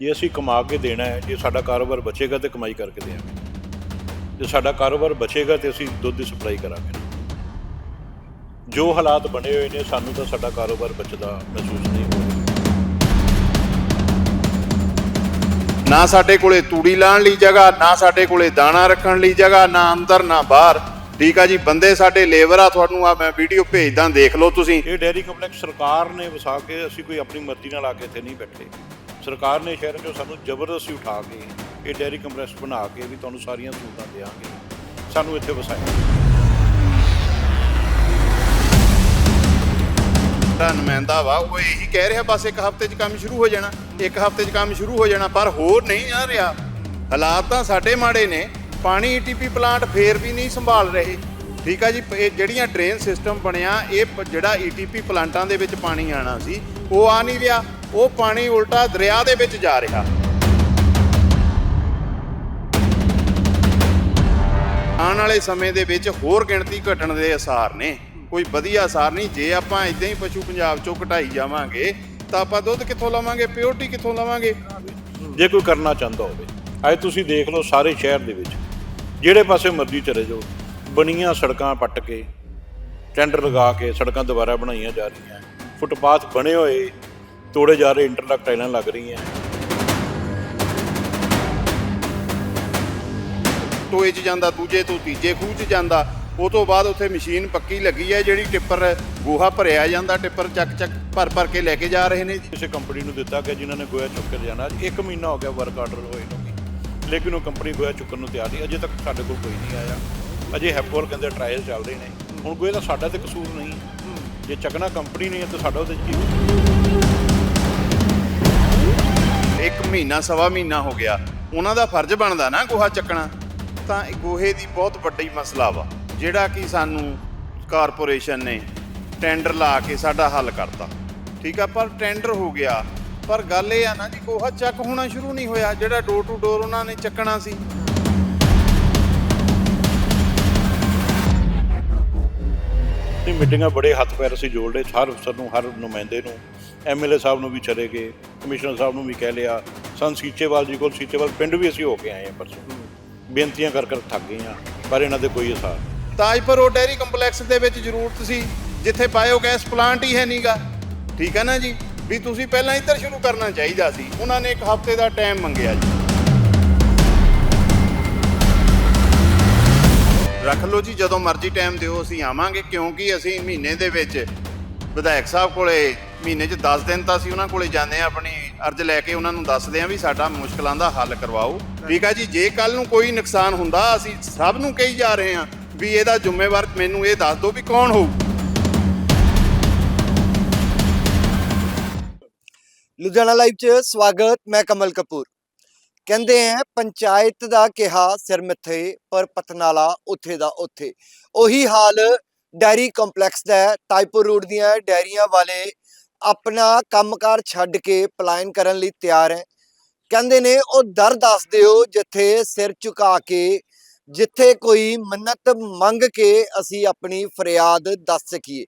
ਜੇ ਅਸੀਂ ਕਮਾ ਕੇ ਦੇਣਾ ਹੈ ਜੇ ਸਾਡਾ ਕਾਰੋਬਾਰ ਬਚੇਗਾ ਤੇ ਕਮਾਈ ਕਰਕੇ ਦੇਵਾਂਗੇ। ਜੇ ਸਾਡਾ ਕਾਰੋਬਾਰ ਬਚੇਗਾ ਤੇ ਅਸੀਂ ਦੁੱਧ ਦੀ ਸਪਲਾਈ ਕਰਾਂਗੇ। ਜੋ ਹਾਲਾਤ ਬਣੇ ਹੋਏ ਨੇ ਸਾਨੂੰ ਤਾਂ ਸਾਡਾ ਕਾਰੋਬਾਰ ਬਚਦਾ ਮਹਿਸੂਸ ਨਹੀਂ ਹੋ ਰਿਹਾ। ਨਾ ਸਾਡੇ ਕੋਲੇ ਤੂੜੀ ਲਾਣ ਲਈ ਜਗ੍ਹਾ ਨਾ ਸਾਡੇ ਕੋਲੇ ਦਾਣਾ ਰੱਖਣ ਲਈ ਜਗ੍ਹਾ ਨਾ ਅੰਦਰ ਨਾ ਬਾਹਰ। ਠੀਕ ਆ ਜੀ ਬੰਦੇ ਸਾਡੇ ਲੇਬਰ ਆ ਤੁਹਾਨੂੰ ਆ ਮੈਂ ਵੀਡੀਓ ਭੇਜਦਾ ਦੇਖ ਲਓ ਤੁਸੀਂ। ਇਹ ਡੈਰੀ ਕੰਪਲੈਕਸ ਸਰਕਾਰ ਨੇ ਵਸਾ ਕੇ ਅਸੀਂ ਕੋਈ ਆਪਣੀ ਮਰਜ਼ੀ ਨਾਲ ਆ ਕੇ ਇੱਥੇ ਨਹੀਂ ਬੈਠੇ। ਸਰਕਾਰ ਨੇ ਸ਼ਹਿਰ 'ਚੋਂ ਸਾਨੂੰ ਜ਼ਬਰਦਸਤੀ ਉਠਾ ਕੇ ਇਹ ਡੈਰੀ ਕੰਪਲੈਕਸ ਬਣਾ ਕੇ ਵੀ ਤੁਹਾਨੂੰ ਸਾਰੀਆਂ ਸਹੂਲਤਾਂ ਦੇਵਾਂਗੇ। ਸਾਨੂੰ ਇੱਥੇ ਵਸਾਇਆ। ਦਾ ਨੁਮਾਇੰਦਾ ਵਾ, ਉਹ ਇਹੀ ਕਹਿ ਰਿਹਾ, ਬਸ ਇੱਕ ਹਫ਼ਤੇ 'ਚ ਕੰਮ ਸ਼ੁਰੂ ਹੋ ਜਾਣਾ, ਇੱਕ ਹਫ਼ਤੇ 'ਚ ਕੰਮ ਸ਼ੁਰੂ ਹੋ ਜਾਣਾ, ਪਰ ਹੋਰ ਨਹੀਂ ਆ ਰਿਹਾ। ਹਾਲਾਤ ਤਾਂ ਸਾਡੇ ਮਾੜੇ ਨੇ, ਪਾਣੀ ਈਟੀਪੀ ਪਲਾਂਟ ਫੇਰ ਵੀ ਨਹੀਂ ਸੰਭਾਲ ਰਹੇ। ਠੀਕ ਆ ਜੀ, ਇਹ ਜਿਹੜੀਆਂ ਡਰੇਨ ਸਿਸਟਮ ਬਣਿਆ, ਇਹ ਪ- ਜਿਹੜਾ ਈਟੀਪੀ ਪਲਾਂਟਾਂ ਦੇ ਵਿੱਚ ਪਾਣੀ ਆਣਾ ਸੀ, ਉਹ ਆ ਨਹੀਂ ਰਿਹਾ। ਉਹ ਪਾਣੀ ਉਲਟਾ ਦਰਿਆ ਦੇ ਵਿੱਚ ਜਾ ਰਿਹਾ। ਆਉਣ ਵਾਲੇ ਸਮੇਂ ਦੇ ਵਿੱਚ ਹੋਰ ਗਿਣਤੀ ਘਟਣ ਦੇ ਅਸਾਰ ਨੇ। ਕੋਈ ਵਧੀਆ ਅਸਾਰ ਨਹੀਂ। ਜੇ ਆਪਾਂ ਇਦਾਂ ਹੀ ਪਸ਼ੂ ਪੰਜਾਬ ਚੋਂ ਘਟਾਈ ਜਾਵਾਂਗੇ, ਤਾਂ ਆਪਾਂ ਦੁੱਧ ਕਿੱਥੋਂ ਲਵਾਂਗੇ? ਪਿਓਰਟੀ ਕਿੱਥੋਂ ਲਵਾਂਗੇ? ਜੇ ਕੋਈ ਕਰਨਾ ਚਾਹੁੰਦਾ ਹੋਵੇ ਅੱਜ ਤੁਸੀਂ ਦੇਖ ਲਓ ਸਾਰੇ ਸ਼ਹਿਰ ਦੇ ਵਿੱਚ। ਜਿਹੜੇ ਪਾਸੇ ਮਰਜ਼ੀ ਚਲੇ ਜਾਓ, ਬਣੀਆਂ ਸੜਕਾਂ ਪੱਟ ਕੇ, ਟੈਂਡਰ ਲਗਾ ਕੇ ਸੜਕਾਂ ਦੁਬਾਰਾ ਬਣਾਈਆਂ ਜਾ ਰਹੀਆਂ। ਫੁੱਟਪਾਥ ਬਣੇ ਹੋਏ ਤੋੜੇ ਜਾ ਰਹੇ ਇੰਟਰਲੌਕ ਟਾਈਲਾਂ ਲੱਗ ਰਹੀਆਂ। ਟੋਏ 'ਚ ਜਾਂਦਾ ਦੂਜੇ ਤੋਂ ਤੀਜੇ ਖੂਹ 'ਚ ਜਾਂਦਾ ਉਹ ਤੋਂ ਬਾਅਦ ਉੱਥੇ ਮਸ਼ੀਨ ਪੱਕੀ ਲੱਗੀ ਹੈ ਜਿਹੜੀ ਟਿੱਪਰ ਗੋਹਾ ਭਰਿਆ ਜਾਂਦਾ ਟਿੱਪਰ ਚੱਕ ਚੱਕ ਭਰ ਭਰ ਕੇ ਲੈ ਕੇ ਜਾ ਰਹੇ ਨੇ ਕਿਸੇ ਕੰਪਨੀ ਨੂੰ ਦਿੱਤਾ ਗਿਆ ਜਿਨ੍ਹਾਂ ਨੇ ਗੋਇਆ ਚੁੱਕ ਕੇ ਜਾਣਾ ਇੱਕ ਮਹੀਨਾ ਹੋ ਗਿਆ ਵਰਕ ਆਰਡਰ ਹੋਏ ਨੂੰ। ਲੇਕਿਨ ਉਹ ਕੰਪਨੀ ਗੋਇਆ ਚੁੱਕਣ ਨੂੰ ਤਿਆਰ ਨਹੀਂ ਅਜੇ ਤੱਕ ਸਾਡੇ ਕੋਲ ਕੋਈ ਨਹੀਂ ਆਇਆ। ਅਜੇ ਹੈਪੋਰ ਕਹਿੰਦੇ ਟ੍ਰਾਇਲ ਚੱਲ ਰਹੇ ਨੇ। ਹੁਣ ਗੋਏ ਦਾ ਸਾਡਾ ਤੇ ਕਸੂਰ ਨਹੀਂ। ਜੇ ਚੱਕਣਾ ਕੰਪਨੀ ਨਹੀਂ ਹੈ ਤਾਂ ਸਾਡਾ ਉਹਦੇ 'ਚ ਕੀ ਇੱਕ ਮਹੀਨਾ, ਸਵਾ ਮਹੀਨਾ ਹੋ ਗਿਆ। ਉਹਨਾਂ ਦਾ ਫਰਜ਼ ਬਣਦਾ ਨਾ ਗੋਹਾ ਚੱਕਣਾ। ਤਾਂ ਇਹ ਗੋਹੇ ਦੀ ਬਹੁਤ ਵੱਡੀ ਮਸਲਾ ਵਾ, ਜਿਹੜਾ ਕਿ ਸਾਨੂੰ ਕਾਰਪੋਰੇਸ਼ਨ ਨੇ ਟੈਂਡਰ ਲਾ ਕੇ ਸਾਡਾ ਹੱਲ ਕਰਤਾ। ਠੀਕ ਆ, ਪਰ ਟੈਂਡਰ ਹੋ ਗਿਆ। ਪਰ ਗੱਲ ਇਹ ਆ ਨਾ ਜੀ, ਗੋਹਾ ਚੱਕ ਹੋਣਾ ਸ਼ੁਰੂ ਨਹੀਂ ਹੋਇਆ, ਜਿਹੜਾ ਡੋਰ ਟੂ ਡੋਰ ਉਹਨਾਂ ਨੇ ਚੱਕਣਾ ਸੀ। ਮੀਟਿੰਗਾਂ ਬੜੇ ਹੱਥ ਪੈਰ ਅਸੀਂ ਜੋੜ ਲਏ ਹਰ ਅਫਸਰ ਨੂੰ, ਹਰ ਨੁਮਾਇੰਦੇ ਨੂੰ। ਐਮਐਲਏ ਸਾਹਿਬ ਨੂੰ ਵੀ ਚਲੇ ਗਏ ਕਮਿਸ਼ਨਰ ਸਾਹਿਬ ਨੂੰ ਵੀ ਕਹਿ ਲਿਆ। ਸੰ ਸੀਚੇਵਾਲ ਜੀ ਕੋਲ ਸੀਚੇਵਾਲ ਪਿੰਡ ਵੀ ਅਸੀਂ ਹੋ ਕੇ ਆਏ ਹਾਂ ਪਰਸੋਂ। ਬੇਨਤੀਆਂ ਕਰ ਕਰ ਥੱਕ ਗਏ ਹਾਂ ਪਰ ਇਹਨਾਂ ਦੇ ਕੋਈ ਅਸਰ। ਤਾਜਪੁਰ ਉਹ ਡੈਰੀ ਕੰਪਲੈਕਸ ਦੇ ਵਿੱਚ ਜ਼ਰੂਰਤ ਸੀ ਜਿੱਥੇ ਬਾਇਓਗੈਸ ਪਲਾਂਟ ਹੀ ਹੈ ਨਹੀਂਗਾ ਠੀਕ ਹੈ ਨਾ ਜੀ? ਵੀ ਤੁਸੀਂ ਪਹਿਲਾਂ ਇੱਧਰ ਸ਼ੁਰੂ ਕਰਨਾ ਚਾਹੀਦਾ ਸੀ ਉਹਨਾਂ ਨੇ ਇੱਕ ਹਫ਼ਤੇ ਦਾ ਟਾਈਮ ਮੰਗਿਆ ਜੀ। ਰੱਖ ਲਓ ਜੀ ਜਦੋਂ ਮਰਜ਼ੀ ਟਾਈਮ ਦਿਓ ਅਸੀਂ ਆਵਾਂਗੇ ਕਿਉਂਕਿ ਅਸੀਂ ਮਹੀਨੇ ਦੇ ਵਿੱਚ ਵਿਧਾਇਕ ਸਾਹਿਬ ਕੋਲੇ ਮਹੀਨੇ 'ਚ 10 ਦਿਨ ਤਾਂ ਅਸੀਂ ਉਹਨਾਂ ਕੋਲੇ ਜਾਂਦੇ ਆ ਆਪਣੀ ਅਰਜ਼ ਲੈ ਕੇ ਉਹਨਾਂ ਨੂੰ ਦੱਸਦੇ ਆ ਵੀ ਸਾਡਾ ਮੁਸ਼ਕਲਾਂ ਦਾ ਹੱਲ ਕਰਵਾਓ। ਠੀਕ ਆ ਜੀ, ਜੇ ਕੱਲ ਨੂੰ ਕੋਈ ਨੁਕਸਾਨ ਹੁੰਦਾ, ਅਸੀਂ ਸਭ ਨੂੰ ਕਹੀ ਜਾ ਰਹੇ ਆ ਵੀ ਇਹਦਾ ਜ਼ਿੰਮੇਵਾਰ ਮੈਨੂੰ ਇਹ ਦੱਸ ਦਿਓ ਵੀ ਕੌਣ ਹੋਊ। ਲੁਧਿਆਣਾ ਲਾਈਵ 'ਚ ਸਵਾਗਤ, ਮੈਂ ਕਮਲ ਕਪੂਰ। ਕਹਿੰਦੇ ਆ ਪੰਚਾਇਤ ਦਾ ਕਿਹਾ ਸਿਰ ਮਿੱਥੇ, ਪਰ ਪਤਨਾਲਾ ਉੱਥੇ ਦਾ ਉੱਥੇ। ਉਹੀ ਹਾਲ ਡੈਰੀ ਕੰਪਲੈਕਸ ਦਾ ਹੈ ਤਾਜਪੁਰ ਰੋਡ ਦੀਆਂ ਡੈਰੀਆਂ ਵਾਲੇ ਆਪਣਾ ਕੰਮਕਾਰ ਛੱਡ ਕੇ ਪਲਾਇਨ ਕਰਨ ਲਈ ਤਿਆਰ ਹੈ। ਕਹਿੰਦੇ ਨੇ, ਉਹ ਦਰ ਦੱਸ ਦਿਓ ਜਿੱਥੇ ਸਿਰ ਝੁਕਾ ਕੇ, ਜਿੱਥੇ ਕੋਈ ਮੰਨਤ ਮੰਗ ਕੇ ਅਸੀਂ ਆਪਣੀ ਫਰਿਆਦ ਦੱਸ ਸਕੀਏ।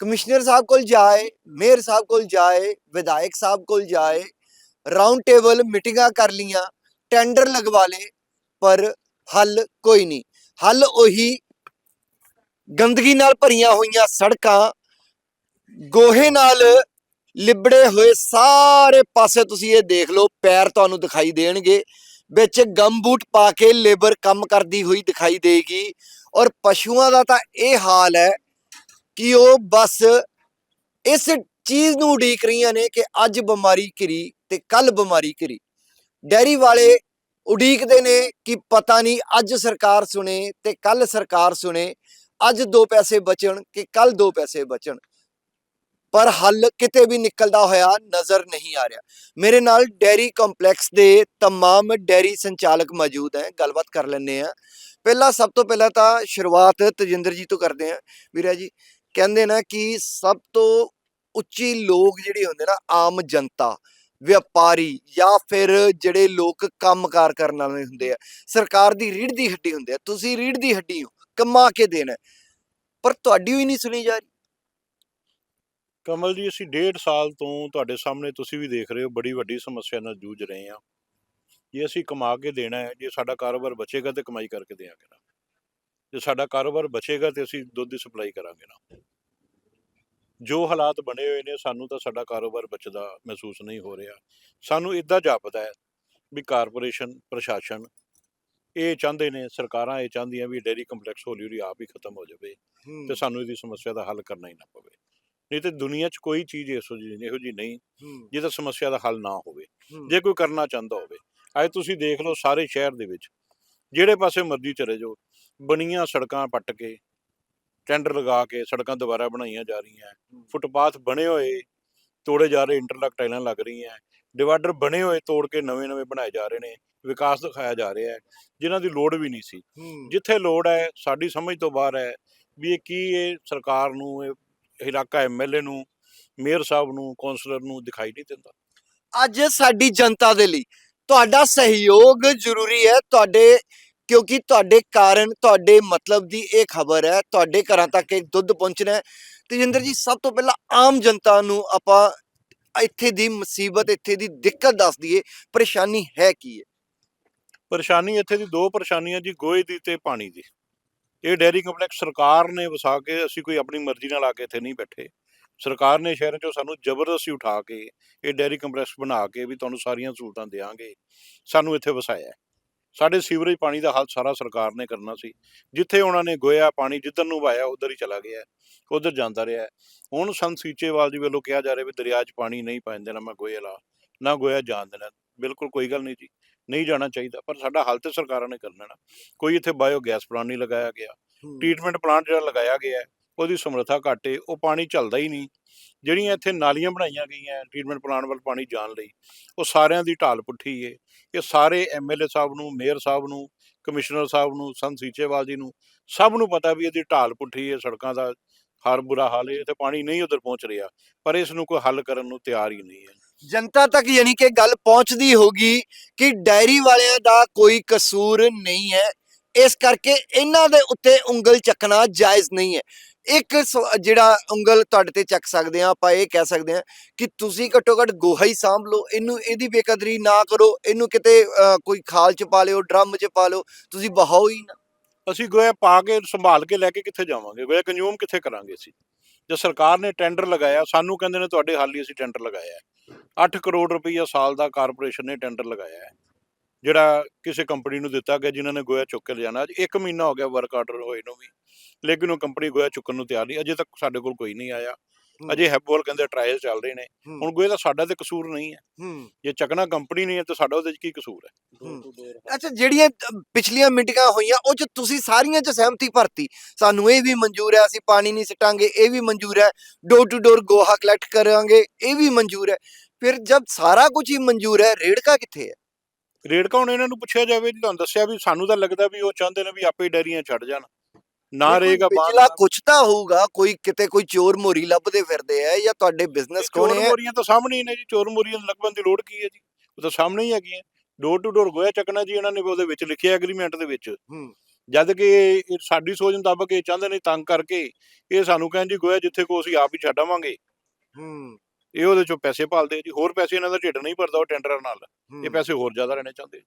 ਕਮਿਸ਼ਨਰ ਸਾਹਿਬ ਕੋਲ ਜਾਏ, ਮੇਅਰ ਸਾਹਿਬ ਕੋਲ ਜਾਏ, ਵਿਧਾਇਕ ਸਾਹਿਬ ਕੋਲ ਜਾਏ ਰਾਉਂਡ ਟੇਬਲ ਮੀਟਿੰਗਾਂ ਕਰ ਲੀਆਂ ਟੈਂਡਰ ਲਗਵਾ ਲੇ ਪਰ ਹੱਲ ਕੋਈ ਨਹੀਂ। ਹੱਲ ਉਹੀ ਗੰਦਗੀ ਨਾਲ ਭਰੀਆਂ ਹੋਈਆਂ ਸੜਕਾਂ ਗੋਹੇ ਨਾਲ ਲਿਬੜੇ ਹੋਏ ਸਾਰੇ ਪਾਸੇ ਤੁਸੀਂ ਇਹ ਦੇਖ ਲਓ, ਪੈਰ ਤੁਹਾਨੂੰ ਦਿਖਾਈ ਦੇਣਗੇ। ਵਿੱਚ ਗਮ ਬੂਟ ਪਾ ਕੇ ਲੇਬਰ ਕੰਮ ਕਰਦੀ ਹੋਈ ਦਿਖਾਈ ਦੇਗੀ। ਔਰ ਪਸ਼ੂਆਂ ਦਾ ਤਾਂ ਇਹ ਹਾਲ ਹੈ ਕਿ ਉਹ ਬਸ ਇਸ ਚੀਜ਼ ਨੂੰ ਉਡੀਕ ਰਹੀਆਂ ਨੇ ਕਿ ਅੱਜ ਬਿਮਾਰੀ ਘਿਰੀ ਤੇ ਕੱਲ ਬਿਮਾਰੀ ਘਿਰੀ। ਡੈਰੀ ਵਾਲੇ ਉਡੀਕਦੇ ਨੇ ਕਿ ਪਤਾ ਨਹੀਂ ਅੱਜ ਸਰਕਾਰ ਸੁਣੇ ਤੇ ਕੱਲ ਸਰਕਾਰ ਸੁਣੇ, ਅੱਜ ਦੋ ਪੈਸੇ ਬਚਣ ਕਿ ਕੱਲ ਦੋ ਪੈਸੇ ਬਚਣ। ਪਰ ਹੱਲ ਕਿਤੇ ਵੀ ਨਿਕਲਦਾ ਹੋਇਆ ਨਜ਼ਰ ਨਹੀਂ ਆ ਰਿਹਾ ਮੇਰੇ ਨਾਲ ਡੈਰੀ ਕੰਪਲੈਕਸ ਦੇ तमाम ਡੈਰੀ ਸੰਚਾਲਕ ਮੌਜੂਦ ਹੈ ਗੱਲਬਾਤ ਕਰ ਲੈਂਦੇ ਆ ਪਹਿਲਾਂ ਸਭ ਤੋਂ ਪਹਿਲਾਂ ਤਾਂ ਸ਼ੁਰੂਆਤ ਤਜਿੰਦਰ ਜੀ ਤੋਂ ਕਰਦੇ ਆ ਵੀਰਾ ਜੀ ਕਹਿੰਦੇ ਨਾ ਕਿ ਸਭ ਤੋਂ ਉੱਚੀ ਲੋਕ ਜਿਹੜੇ ਹੁੰਦੇ ਨਾ ਆਮ ਜਨਤਾ ਵਪਾਰੀ ਜਾਂ ਫਿਰ ਜਿਹੜੇ ਲੋਕ ਕੰਮਕਾਰ ਕਰਨ ਵਾਲੇ ਹੁੰਦੇ ਆ ਸਰਕਾਰ ਦੀ ਰੀੜ ਦੀ ਹੱਡੀ ਹੁੰਦੇ ਆ ਤੁਸੀਂ ਰੀੜ ਦੀ ਹੱਡੀ ਹੋ ਕਮਾ ਕੇ ਦੇਣਾ ਹੈ। ਪਰ ਤੁਹਾਡੀ ਵੀ ਨਹੀਂ ਸੁਣੀ ਜਾ ਰਹੀ ਕਮਲ ਜੀ ਅਸੀਂ ਡੇਢ ਸਾਲ ਤੋਂ ਤੁਹਾਡੇ ਸਾਹਮਣੇ ਤੁਸੀਂ ਵੀ ਦੇਖ ਰਹੇ ਹੋ ਬੜੀ ਵੱਡੀ ਸਮੱਸਿਆ ਨਾਲ ਜੂਝ ਰਹੇ ਹਾਂ। ਜੇ ਅਸੀਂ ਕਮਾ ਕੇ ਦੇਣਾ ਹੈ ਜੇ ਸਾਡਾ ਕਾਰੋਬਾਰ ਬਚੇਗਾ ਤੇ ਕਮਾਈ ਕਰਕੇ ਦੇਵਾਂਗੇ ਨਾ। ਜੇ ਸਾਡਾ ਕਾਰੋਬਾਰ ਬਚੇਗਾ ਤੇ ਅਸੀਂ ਦੁੱਧ ਦੀ ਸਪਲਾਈ ਕਰਾਂਗੇ ਨਾ। ਜੋ ਹਾਲਾਤ ਬਣੇ ਹੋਏ ਨੇ ਸਾਨੂੰ ਤਾਂ ਸਾਡਾ ਕਾਰੋਬਾਰ ਬਚਦਾ ਮਹਿਸੂਸ ਨਹੀਂ ਹੋ ਰਿਹਾ। ਸਾਨੂੰ ਇਦਾਂ ਜਾਪਦਾ ਹੈ ਵੀ ਕਾਰਪੋਰੇਸ਼ਨ ਪ੍ਰਸ਼ਾਸਨ ਇਹ ਚਾਹੁੰਦੇ ਨੇ ਸਰਕਾਰਾਂ ਇਹ ਚਾਹੁੰਦੀਆਂ ਵੀ ਡੇਰੀ ਕੰਪਲੈਕਸ ਹੌਲੀ ਹੌਲੀ ਆਪ ਹੀ ਖਤਮ ਹੋ ਜਾਵੇ ਤੇ ਸਾਨੂੰ ਇਹਦੀ ਸਮੱਸਿਆ ਦਾ ਹੱਲ ਕਰਨਾ ਹੀ ਨਾ ਪਵੇ। ਨਹੀਂ ਤੇ ਦੁਨੀਆ 'ਚ ਕੋਈ ਚੀਜ਼ ਇਹੋ ਜਿਹੀ ਇਹੋ ਜਿਹੀ ਨਹੀਂ ਜਿਹਦਾ ਸਮੱਸਿਆ ਦਾ ਹੱਲ ਨਾ ਹੋਵੇ ਜੇ ਕੋਈ ਕਰਨਾ ਚਾਹੁੰਦਾ ਹੋਵੇ। ਅੱਜ ਤੁਸੀਂ ਦੇਖ ਲਓ ਸਾਰੇ ਸ਼ਹਿਰ ਦੇ ਵਿੱਚ ਜਿਹੜੇ ਪਾਸੇ ਮਰਜ਼ੀ ਚਲੇ ਜਾਓ ਬਣੀਆਂ ਸੜਕਾਂ ਪੱਟ ਕੇ ਟੈਂਡਰ ਲਗਾ ਕੇ ਸੜਕਾਂ ਦੁਬਾਰਾ ਬਣਾਈਆਂ ਜਾ ਰਹੀਆਂ ਫੁੱਟਪਾਥ ਬਣੇ ਹੋਏ ਤੋੜੇ ਜਾ ਰਹੇ ਇੰਟਰਲੌਕ ਟਾਈਲਾਂ ਲੱਗ ਰਹੀਆਂ ਡਿਵਾਈਡਰ ਬਣੇ ਹੋਏ ਤੋੜ ਕੇ ਨਵੇਂ-ਨਵੇਂ ਬਣਾਏ ਜਾ ਰਹੇ ਨੇ ਵਿਕਾਸ ਦਿਖਾਇਆ ਜਾ ਰਿਹਾ ਹੈ ਜਿਨ੍ਹਾਂ ਦੀ ਲੋੜ ਵੀ ਨਹੀਂ ਸੀ। ਜਿੱਥੇ ਲੋੜ ਹੈ ਸਾਡੀ ਸਮਝ ਤੋਂ ਬਾਹਰ ਹੈ ਵੀ ਇਹ ਕੀ ਇਹ ਸਰਕਾਰ ਨੂੰ ਇਹ ਇਲਾਕਾ ਐਮਐਲਏ ਨੂੰ ਮੇਅਰ ਸਾਹਿਬ ਨੂੰ ਕੌਂਸਲਰ ਨੂੰ ਦਿਖਾਈ ਨਹੀਂ ਦਿੰਦਾ। ਅੱਜ ਸਾਡੀ ਜਨਤਾ ਦੇ ਲਈ ਤੁਹਾਡਾ ਸਹਿਯੋਗ ਜ਼ਰੂਰੀ ਹੈ। ਤੁਹਾਡੇ ਕਿਉਂਕਿ ਤੁਹਾਡੇ ਕਾਰਨ ਤੁਹਾਡੇ ਮਤਲਬ ਦੀ ਇਹ ਖਬਰ ਹੈ ਤੁਹਾਡੇ ਘਰਾਂ ਤੱਕ ਇਹ ਦੁੱਧ ਪਹੁੰਚਣਾ ਹੈ। ਤੇਜਿੰਦਰ ਜੀ ਸਭ ਤੋਂ ਪਹਿਲਾਂ ਆਮ ਜਨਤਾ ਨੂੰ ਆਪਾਂ ਇੱਥੇ ਦੀ ਮੁਸੀਬਤ ਇੱਥੇ ਦੀ ਦਿੱਕਤ ਦੱਸ ਦਈਏ ਪਰੇਸ਼ਾਨੀ ਹੈ ਕੀ ਹੈ? ਪਰੇਸ਼ਾਨੀ ਇੱਥੇ ਦੀ ਦੋ ਪਰੇਸ਼ਾਨੀਆਂ ਜੀ ਗੋਹੇ ਦੀ ਤੇ ਪਾਣੀ ਦੀ। ਇਹ ਡੈਰੀ ਕੰਪਲੈਕਸ ਸਰਕਾਰ ਨੇ ਵਸਾ ਕੇ ਅਸੀਂ ਕੋਈ ਆਪਣੀ ਮਰਜ਼ੀ ਨਾਲ ਆ ਕੇ ਇੱਥੇ ਨਹੀਂ ਬੈਠੇ। ਸਰਕਾਰ ਨੇ ਸ਼ਹਿਰਾਂ ਚੋਂ ਸਾਨੂੰ ਜ਼ਬਰਦਸਤੀ ਉਠਾ ਕੇ ਇਹ ਡੈਰੀ ਕੰਪਲੈਕਸ ਬਣਾ ਕੇ ਵੀ ਤੁਹਾਨੂੰ ਸਾਰੀਆਂ ਸਹੂਲਤਾਂ ਦੇਵਾਂਗੇ, ਸਾਨੂੰ ਇੱਥੇ ਵਸਾਇਆ। ਸਾਡੇ ਸੀਵਰੇਜ ਪਾਣੀ ਦਾ ਹੱਲ ਸਾਰਾ ਸਰਕਾਰ ਨੇ ਕਰਨਾ ਸੀ। ਜਿੱਥੇ ਉਹਨਾਂ ਨੇ ਗੋਇਆ ਪਾਣੀ ਜਿੱਧਰ ਨੂੰ ਵਾਇਆ, ਉਧਰ ਹੀ ਚਲਾ ਗਿਆ, ਉਧਰ ਜਾਂਦਾ ਰਿਹਾ। ਹੁਣ ਸੰਤ ਸੀਚੇਵਾਲ ਜੀ ਵੱਲੋਂ ਕਿਹਾ ਜਾ ਰਿਹਾ ਵੀ ਦਰਿਆ 'ਚ ਪਾਣੀ ਨਹੀਂ ਪੈਣ ਦੇਣਾ, ਮੈਂ ਗੋਏ ਲਾ ਨਾ ਗੋਇਆ ਜਾਣ ਦੇਣਾ। ਬਿਲਕੁਲ ਕੋਈ ਗੱਲ ਨਹੀਂ ਜੀ। ਨਹੀਂ ਜਾਣਾ ਚਾਹੀਦਾ ਪਰ ਸਾਡਾ ਹੱਲ ਤੇ ਸਰਕਾਰਾਂ ਨੇ ਕਰਨਾ ਨਾ। ਕੋਈ ਇੱਥੇ ਬਾਇਓ ਗੈਸ ਪਲਾਂਟ ਨਹੀਂ ਲਗਾਇਆ ਗਿਆ। ਟ੍ਰੀਟਮੈਂਟ ਪਲਾਂਟ ਜਿਹੜਾ ਲਗਾਇਆ ਗਿਆ ਉਹਦੀ ਸਮਰੱਥਾ ਘੱਟ ਉਹ ਪਾਣੀ ਚੱਲਦਾ ਹੀ ਨਹੀਂ। ਜਿਹੜੀਆਂ ਇੱਥੇ ਨਾਲੀਆਂ ਬਣਾਈਆਂ ਗਈਆਂ ਟ੍ਰੀਟਮੈਂਟ ਪਲਾਂਟ ਵੱਲ ਪਾਣੀ ਜਾਣ ਲਈ ਉਹ ਸਾਰਿਆਂ ਦੀ ਢਾਲ ਪੁੱਠੀ ਏ। ਇਹ ਸਾਰੇ ਐਮਐਲਏ ਸਾਹਿਬ ਨੂੰ ਮੇਅਰ ਸਾਹਿਬ ਨੂੰ ਕਮਿਸ਼ਨਰ ਸਾਹਿਬ ਨੂੰ ਸੰਤ ਸੀਚੇਵਾਲ ਜੀ ਨੂੰ ਸਭ ਨੂੰ ਪਤਾ ਵੀ ਇਹਦੀ ਢਾਲ ਪੁੱਠੀ ਏ ਸੜਕਾਂ ਦਾ ਹਰ ਬੁਰਾ ਹਾਲ ਏ ਤੇ ਪਾਣੀ ਨਹੀਂ ਉਧਰ ਪਹੁੰਚ ਰਿਹਾ। ਪਰ ਇਸ ਨੂੰ ਕੋਈ ਹੱਲ ਕਰਨ ਨੂੰ ਤਿਆਰ ਹੀ ਨਹੀਂ ਹੈ। ਜਨਤਾ ਤੱਕ ਯਾਨੀ ਕਿ ਗੱਲ ਪਹੁੰਚਦੀ ਹੋਗੀ ਕਿ ਡਾਇਰੀ ਵਾਲਿਆਂ ਦਾ ਕੋਈ ਕਸੂਰ ਨਹੀਂ ਹੈ। ਇਸ ਕਰਕੇ ਇਹਨਾਂ ਦੇ ਉੱਤੇ ਉਂਗਲ ਚੱਕਣਾ ਜਾਇਜ਼ ਨਹੀਂ ਹੈ। ਇੱਕ ਜਿਹੜਾ ਉਂਗਲ ਤੁਹਾਡੇ ਤੇ ਚੱਕ ਸਕਦੇ ਆ ਆਪਾਂ ਇਹ ਕਹਿ ਸਕਦੇ ਆ ਕਿ ਤੁਸੀਂ ਘੱਟੋ ਘੱਟ ਗੋਹਾ ਹੀ ਸਾਂਭ ਲਓ, ਇਹਨੂੰ, ਇਹਦੀ ਬੇਕਦਰੀ ਨਾ ਕਰੋ, ਇਹਨੂੰ ਕਿਤੇ ਕੋਈ ਖਾਲ ਚ ਪਾ ਲਿਓ, ਡਰਮ ਚ ਪਾ ਲਿਓ, ਤੁਸੀਂ ਬਹਾਓ ਹੀ ਨਾ। ਅਸੀਂ ਗੋਇਆ ਪਾ ਕੇ, ਸੰਭਾਲ ਕੇ ਲੈ ਕੇ ਕਿੱਥੇ ਜਾਵਾਂਗੇ? ਗੋਇਆ ਕੰਜ਼ੂਮ ਕਿੱਥੇ ਕਰਾਂਗੇ ਅਸੀਂ? ਜੇ ਸਰਕਾਰ ਨੇ ਟੈਂਡਰ ਲਗਾਇਆ ਸਾਨੂੰ ਕਹਿੰਦੇ ਨੇ ਤੁਹਾਡੇ ਹੱਲ ਹੀ ਅਸੀਂ ਟੈਂਡਰ ਲਗਾਇਆ ਹੈ। 8 ਕਰੋੜ ਰੁਪਈਆ ਸਾਲ ਦਾ ਕਾਰਪੋਰੇਸ਼ਨ ਨੇ ਟੈਂਡਰ ਲਗਾਇਆ ਹੈ। ਜਿਹੜਾ ਕਿਸੇ ਕੰਪਨੀ ਨੂੰ ਦਿੱਤਾ ਗਿਆ ਜਿਨ੍ਹਾਂ ਨੇ ਗੋਇਆ ਚੁੱਕ ਕੇ ਲਿਜਾਣਾ ਅੱਜ 1 ਮਹੀਨਾ ਹੋ ਗਿਆ ਵਰਕ ਆਰਡਰ ਹੋਏ ਨੂੰ ਵੀ। ਲੇਕਿਨ ਉਹ ਕੰਪਨੀ ਗੋਇਆ ਚੁੱਕਣ ਨੂੰ ਤਿਆਰ ਨਹੀਂ ਅਜੇ ਤੱਕ ਸਾਡੇ ਕੋਲ ਕੋਈ ਨਹੀਂ ਆਇਆ। ਅਜੇ ਹੈਬੋਲ ਕਹਿੰਦੇ ਟ੍ਰਾਇਲ ਚੱਲ ਰਹੇ ਨੇ। ਹੁਣ ਗੋਏ ਦਾ ਸਾਡਾ ਤੇ ਕਸੂਰ ਨਹੀਂ ਹੈ। ਜੇ ਚੱਕਣਾ ਕੰਪਨੀ ਨਹੀਂ ਹੈ ਤਾਂ ਸਾਡਾ ਉਹਦੇ 'ਚ ਕੀ ਕਸੂਰ ਹੈ? ਅੱਛਾ ਜਿਹੜੀਆਂ ਪਿਛਲੀਆਂ ਮੀਟਿੰਗਾਂ ਹੋਈਆਂ ਉਹ ਚ ਤੁਸੀਂ ਸਾਰੀਆਂ ਚ ਸਹਿਮਤੀ ਭਰਤੀ? ਸਾਨੂੰ ਇਹ ਵੀ ਮਨਜ਼ੂਰ ਹੈ ਅਸੀਂ ਪਾਣੀ ਨਹੀਂ ਸਿਟਾਂਗੇ ਇਹ ਵੀ ਮਨਜ਼ੂਰ ਹੈ। ਡੋਰ ਟੂ ਡੋਰ ਗੋਹਾ ਕਲੈਕਟ ਕਰਾਂਗੇ ਇਹ ਵੀ ਮਨਜ਼ੂਰ ਹੈ। ਫਿਰ ਜਦ ਸਾਰਾ ਕੁਝ ਹੀ ਮਨਜ਼ੂਰ ਹੈ ਰੇੜਕਾ ਕਿੱਥੇ ਹੈ? ਰੇੜਕਾ ਹੁਣ ਇਹਨਾਂ ਨੂੰ ਪੁੱਛਿਆ ਜਾਵੇ ਜੀ ਤੁਹਾਨੂੰ ਦੱਸਿਆ ਵੀ ਸਾਨੂੰ ਤਾਂ ਲੱਗਦਾ ਵੀ ਉਹ ਚਾਹੁੰਦੇ ਨੇ ਵੀ ਆਪੇ ਡੈਰੀਆਂ ਛੱਡ ਜਾਣ। ਨਾ ਰਹੇਗਾ ਪਿਛਲਾ ਕੁਝ ਤਾਂ ਹੋਊਗਾ ਕੋਈ ਕਿਤੇ ਕੋਈ ਚੋਰ ਮੋਰੀ ਲੱਭਦੇ ਫਿਰਦੇ ਆ ਜਾਂ ਤੁਹਾਡੇ ਬਿਜ਼ਨਸ ਚੋਰ ਕੋਣੇ ਹੈ? ਮੋਰੀਆਂ ਤਾਂ ਸਾਹਮਣੇ ਹੀ ਨੇ ਜੀ ਚੋਰ ਮੋਰੀਆਂ ਲੱਗਣ ਦੀ ਲੋੜ ਕੀ ਹੈ ਜੀ? ਉਹ ਤਾਂ ਸਾਹਮਣੇ ਹੀ ਹੈਗੀਆਂ। ਡੋਰ ਟੂ ਡੋਰ ਗੋਇਆ ਚੱਕਣਾ ਜੀ ਇਹਨਾਂ ਨੇ ਉਹਦੇ ਵਿੱਚ ਲਿਖਿਆ ਐਗਰੀਮੈਂਟ ਦੇ ਵਿੱਚ। ਹੂੰ। ਜਦ ਕਿ ਇਹ ਸਾਡੀ ਸੋਚ ਮੁਤਾਬਕ ਇਹ ਚਾਹੁੰਦੇ ਨੇ ਤੰਗ ਕਰਕੇ ਇਹ ਸਾਨੂੰ ਕਹਿਣ ਜੀ ਗੋਇਆ ਜਿੱਥੇ ਕੋ ਅਸੀਂ ਆਪ ਹੀ ਛੱਡਾਵਾਂਗੇ ਹੂੰ। ਇਹ ਉਹਦੇ ਚੋਂ ਪੈਸੇ ਭਾਲਦੇ ਆ ਜੀ। ਹੋਰ ਪੈਸੇ ਇਹਨਾਂ ਦਾ ਢਿੱਡ ਨਹੀਂ ਭਰਦਾ ਉਹ ਟੈਂਡਰਾਂ ਨਾਲ। ਇਹ ਪੈਸੇ ਹੋਰ ਜ਼ਿਆਦਾ ਲੈਣੇ ਚਾਹੁੰਦੇ ਆ ਜੀ।